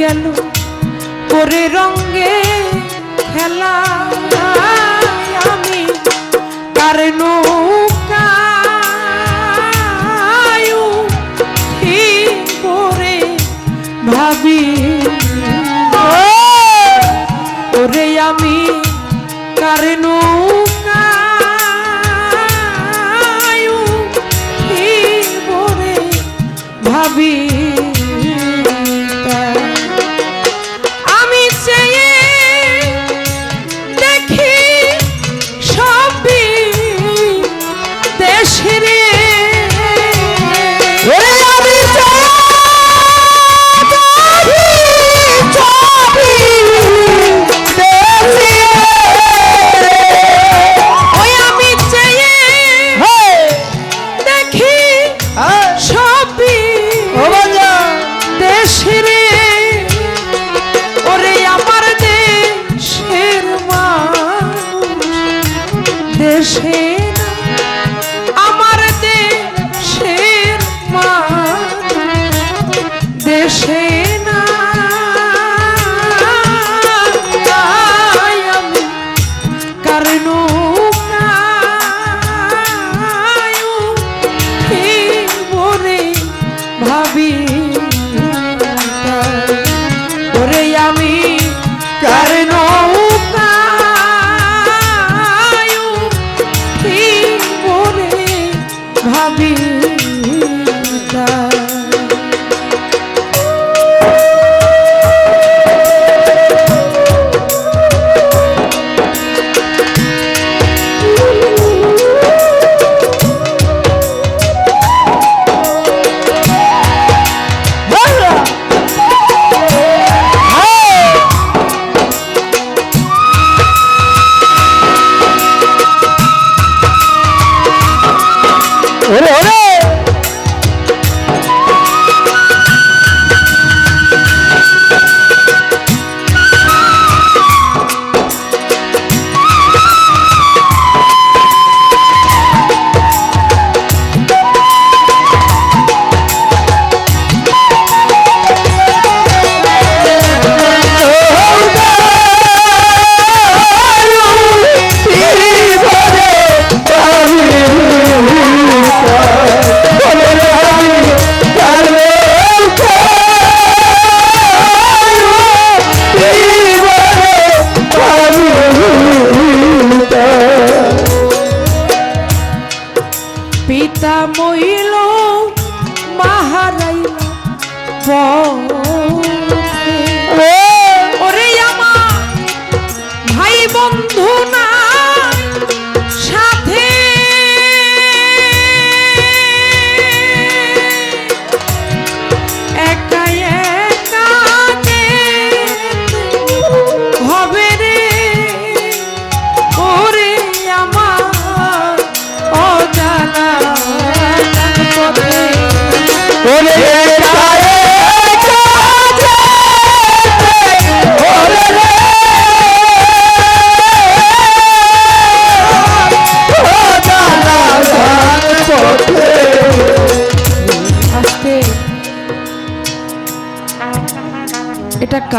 গেল করে রঙ্গে খেলা। আমি কার নৌকায় করে ভাবি, ওরে আমি কার নৌকায় করে ভাবি।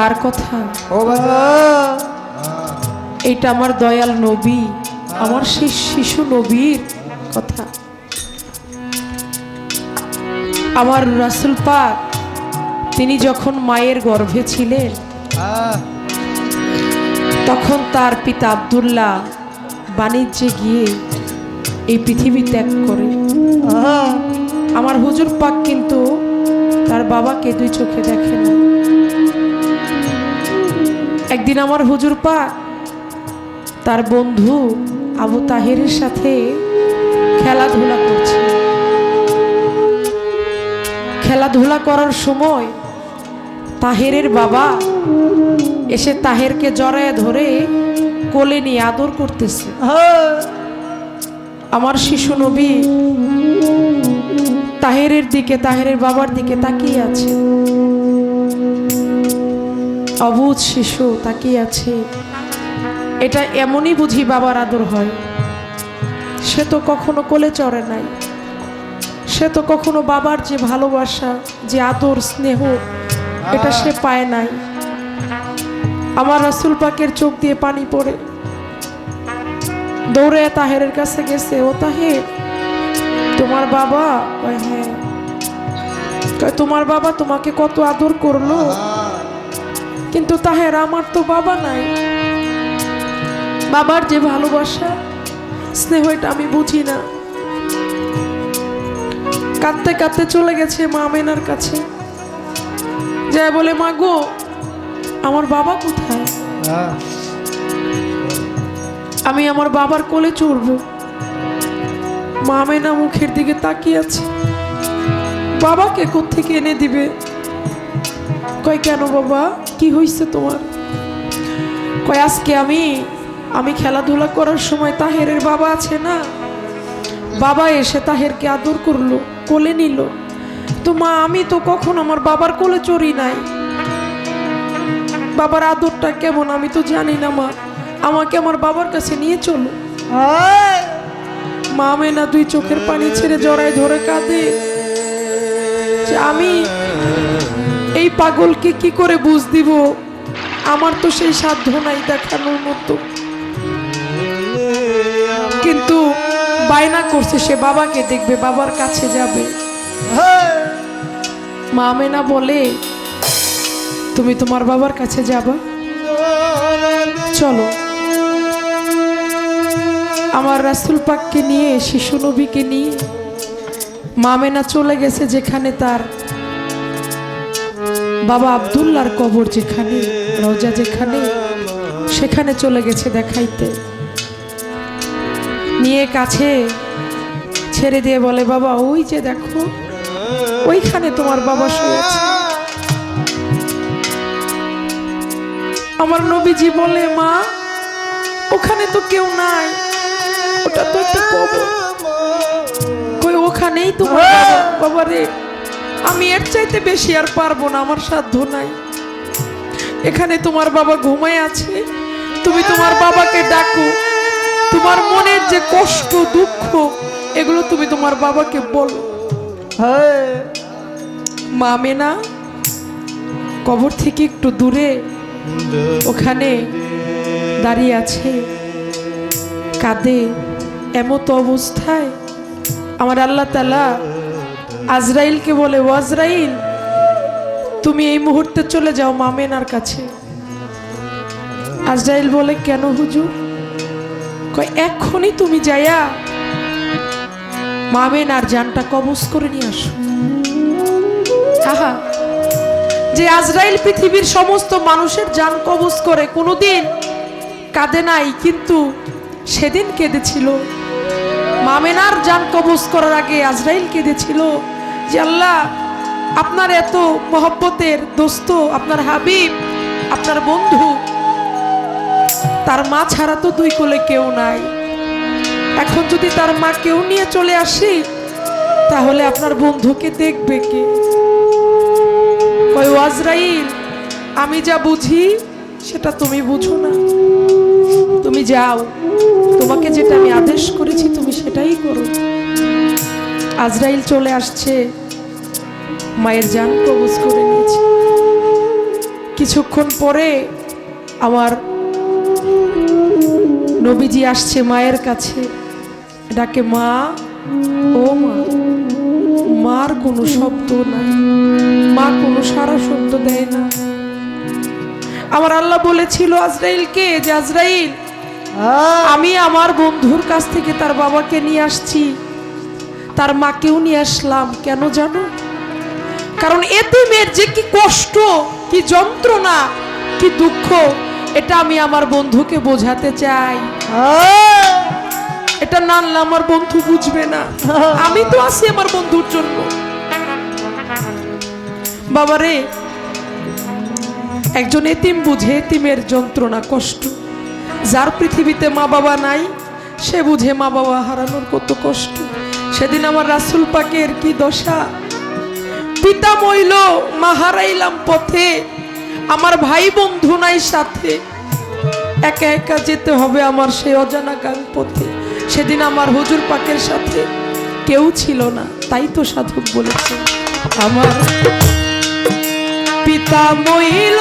কার কথা। এটা আমার দয়াল নবী আমার সেই শিশু নবীর কথা। আমার রাসুল পাক তিনি যখন মায়ের গর্ভে ছিলেন তখন তার পিতা আব্দুল্লাহ বাণিজ্যে গিয়ে এই পৃথিবী ত্যাগ করে। আমার হুজুর পাক কিন্তু তার বাবাকে দুই চোখে দেখে না। একদিন আমার হুজুর পাক তার বন্ধু আবু তাহেরের সাথে খেলাধুলা করছে। খেলাধুলা করার সময় তাহেরের বাবা এসে তাহেরকে জড়ায় ধরে কোলে নিয়ে আদর করতেছে। আমার শিশু নবী তাহেরের দিকে, তাহেরের বাবার দিকে তাকিয়ে আছে। অবুধ শিশু তাকিয়ে আছে। এটা এমনই বুঝি বাবার আদর হয়। সে তো কখনো কোলে চড়ে নাই। সে তো কখনো বাবার যে ভালোবাসা যে আদর স্নেহ এটা সে পায় নাই। আমার রাসুল পাকের চোখ দিয়ে পানি পড়ে। দৌড়ে তাহেরের কাছে গেছে ও তাহের তোমার বাবা? হ্যাঁ। তোমার বাবা তোমাকে কত আদর করল? কিন্তু তাহের আমার তো বাবা নাই। বাবার যে ভালোবাসা স্নেহ এটা আমি বুঝি না। কাঁদতে কাঁদতে চলে গেছে মা মেনার কাছে। যায় বলে, মা গো, আমার বাবা কোথায়? আমি আমার বাবার কোলে চড়ব। মা মেনা মুখের দিকে তাকিয়ে আছে। বাবাকে কোত্থেকে এনে দিবে? কয়, কেন বাবা? কি হয়েছে তোমার? কয় আজকে আমি আমি খেলাধুলা করার সময় তাহেরের বাবা আছে না? বাবা এসে তাহেরকে আদর করল কোলে নিল। তো মা আমি তো কখন আমার বাবার কোলে চড়ি নাই? বাবার আদরটা কেমন আমি তো জানি না মা। আমাকে আমার বাবার কাছে নিয়ে চলো। মা মেনা দুই চোখের পানি ছেড়ে জড়ায় ধরে কাঁদে। আমি এই পাগলকে কি করে বুঝ দিব? আমার তো সেই সাধ্য নাই দেখানোর মতো। কিন্তু বায়না করছে সে বাবাকে, দেখবে বাবার কাছে যাবে। মা মেনা বলে, তুমি তোমার বাবার কাছে যাবা? চলো। আমার রাসুল পাককে নিয়ে, শিশু নবীকে নিয়ে মামেনা চলে গেছে যেখানে তার বাবা আবদুল্লার কবর যেখানে, রোজা যেখানে, সেখানে চলে গেছে দেখাইতে। নিয়ে কাছে ছেড়ে দিয়ে বলে, বাবা, ওই যে দেখো, ওইখানে তোমার বাবা শুয়েছে আমার নবীজি বলে, মা, ওখানে তো কেউ নাই, ওটা তো একটা কবর। ওখানেই তোমার বাবা রে। আমি এর চাইতে বেশি আর পারব না আমার সাধ্য নাই। এখানে তোমার বাবা ঘুমায় আছে তুমি তোমার বাবাকে ডাকো। তোমার মনের যে কষ্ট দুঃখ এগুলো তুমি তোমার বাবাকে বলো। মা মেনা কবর থেকে একটু দূরে ওখানে দাঁড়িয়ে আছে কাঁদে এমত অবস্থায়। আমার আল্লাহ তালা আজরাইলকে বলে, ও আজরাইল, তুমি এই মুহূর্তে চলে যাও মামেনার কাছে। আজরাইল বলে, কেন হুজুর? এক্ষুনি তুমি যাইয়া মামেনার জানটা কবজ করে নিয়ে আসো। আহা, যে আজরাইল পৃথিবীর সমস্ত মানুষের যান কবজ করে কোনোদিন কাঁদে নাই, কিন্তু সেদিন কেঁদেছিল। মামেনার যান কবজ করার আগে আজরাইল কেঁদেছিল। যে আল্লাহ, আপনার এত মহব্বতের দোস্ত, আপনার হাবিব, আপনার বন্ধু, তার মা ছাড়া তো দুই কোলে কেউ নাই। এখন যদি তার মা কেউ নিয়ে চলে আসি, তাহলে আপনার বন্ধুকে দেখবে কে? কয়, "ও আমি যা বুঝি, সেটা তুমি বুঝো না। তুমি যাও, তোমাকে যেটা আমি আদেশ করেছি, তুমি সেটাই করো। আজরাইল চলে আসছে। মায়ের জান কবজ করে নিয়েছে। কিছুক্ষণ পরে আমার নবীজি আসছে মায়ের কাছে ডাকে মা ও মা মার কোনো শব্দ নাই মা কোনো সারা শব্দ দেয় না। আমার আল্লাহ বলেছিল আজরাইলকে যে আজরাইল আমি আমার বন্ধুর কাছ থেকে তার বাবাকে নিয়ে আসছি তার মাকেও নিয়ে আসলাম কেন জানো? কারণ এতিমের যে কি কষ্ট, কি যন্ত্রণা, কি দুঃখ, এটা আমি আমার বন্ধুকে বোঝাতে চাই। এটা নানলে আমার বন্ধু বুঝবে না। আমি তো আছি আমার বন্ধুর জন্য। বাবারে, একজন এতিম বুঝে এতিমের যন্ত্রণা, কষ্ট। যার পৃথিবীতে মা বাবা নাই, সে বুঝে মা বাবা হারানোর কত কষ্ট। সেদিন আমার রাসুল পাকের কি দশা? পিতা মইল মা হারাইলাম পথে। আমার ভাই বন্ধু নাই সাথে। একা একা যেতে হবে আমার সেই অজানা গান পথে। সেদিন আমার হুজুর পাকের সাথে কেউ ছিল না, তাই তো সাধক বলেছে। আমার পিতা মইল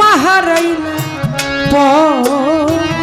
মাহারাইল পরে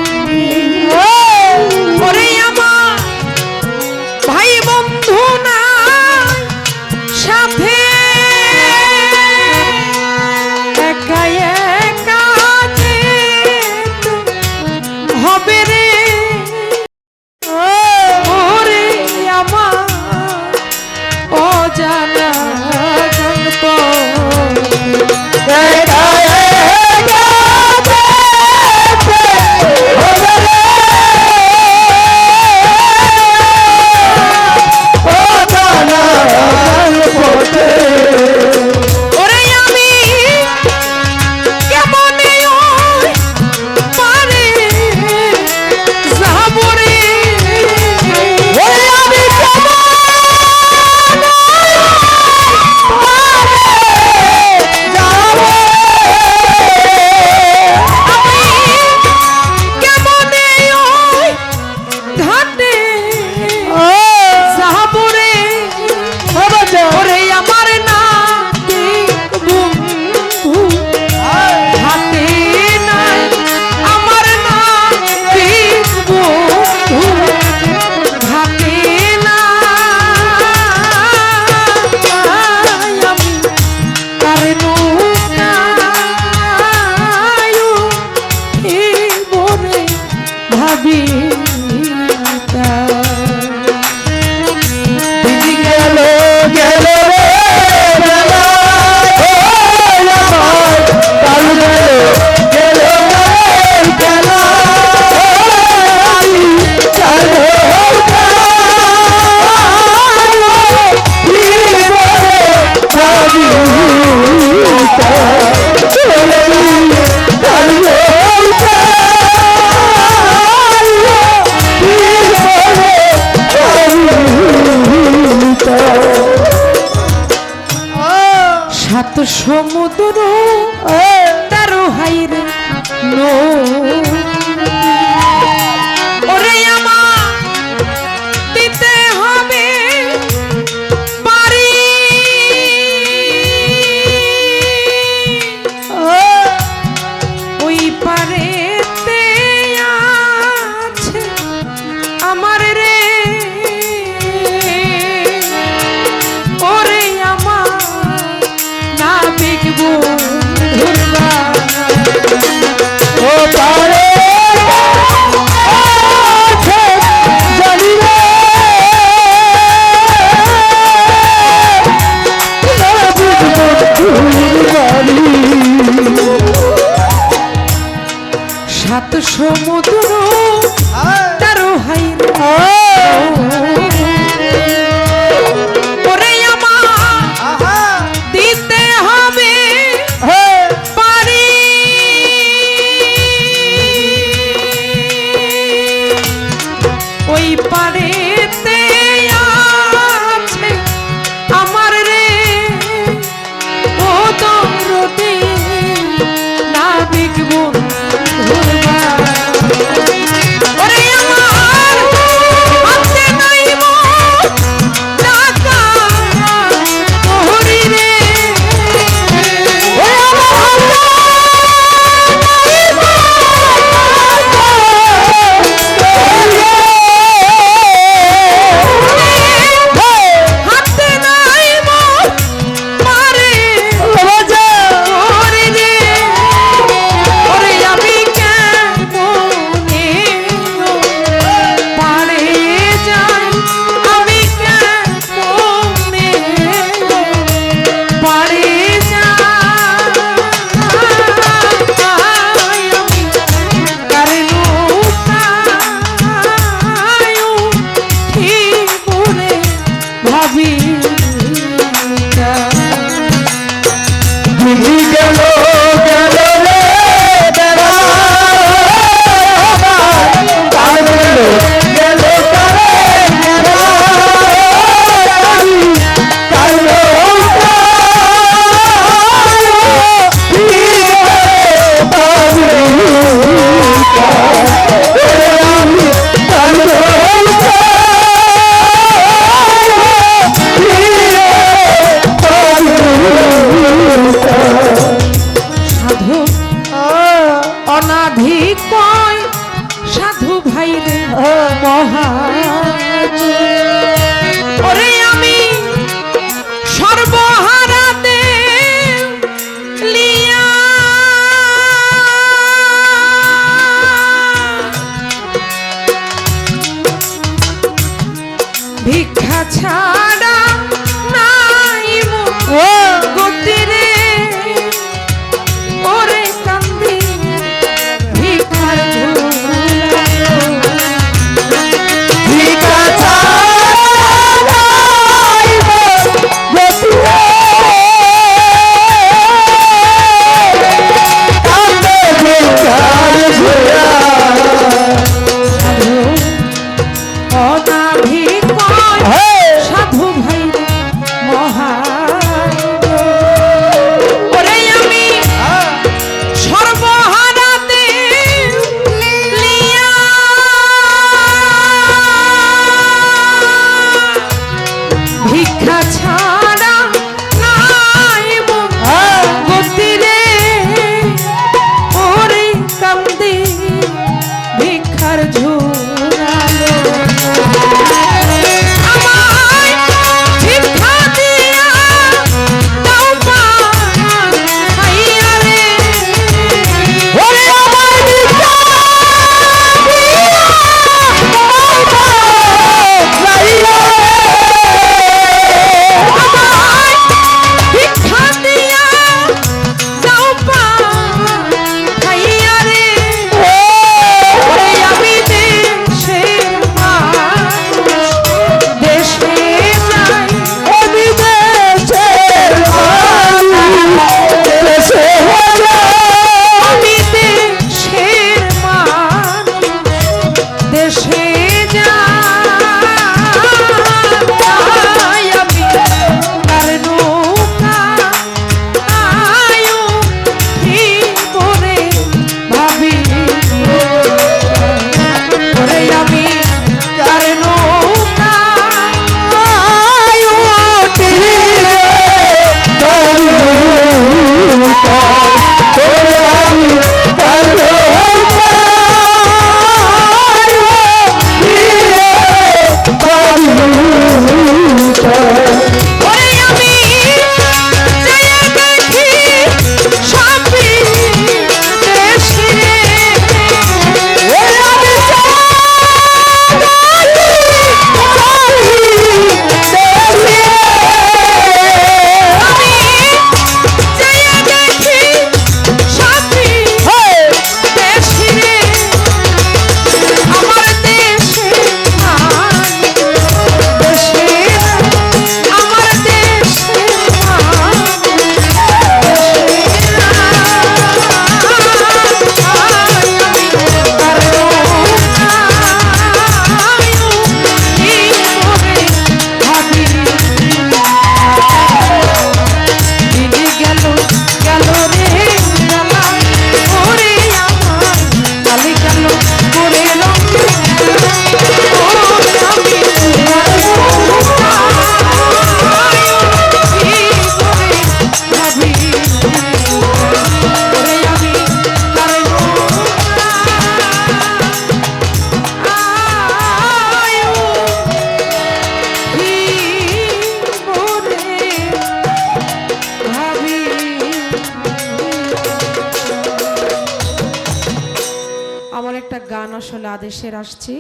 আদেশের আসছে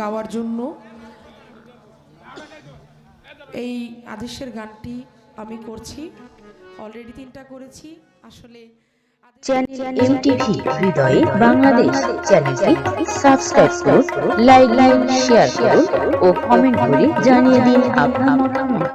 গাওয়ার জন্য। এই আদেশের গানটি আমি করছি। অলরেডি তিনটা করেছি। আসলে হৃদয়ে বাংলাদেশ চ্যানেলটি সাবস্ক্রাইব করুন লাইক লাইক শেয়ার করুন ও কমেন্ট করে জানিয়ে দিন আপনার মতামত।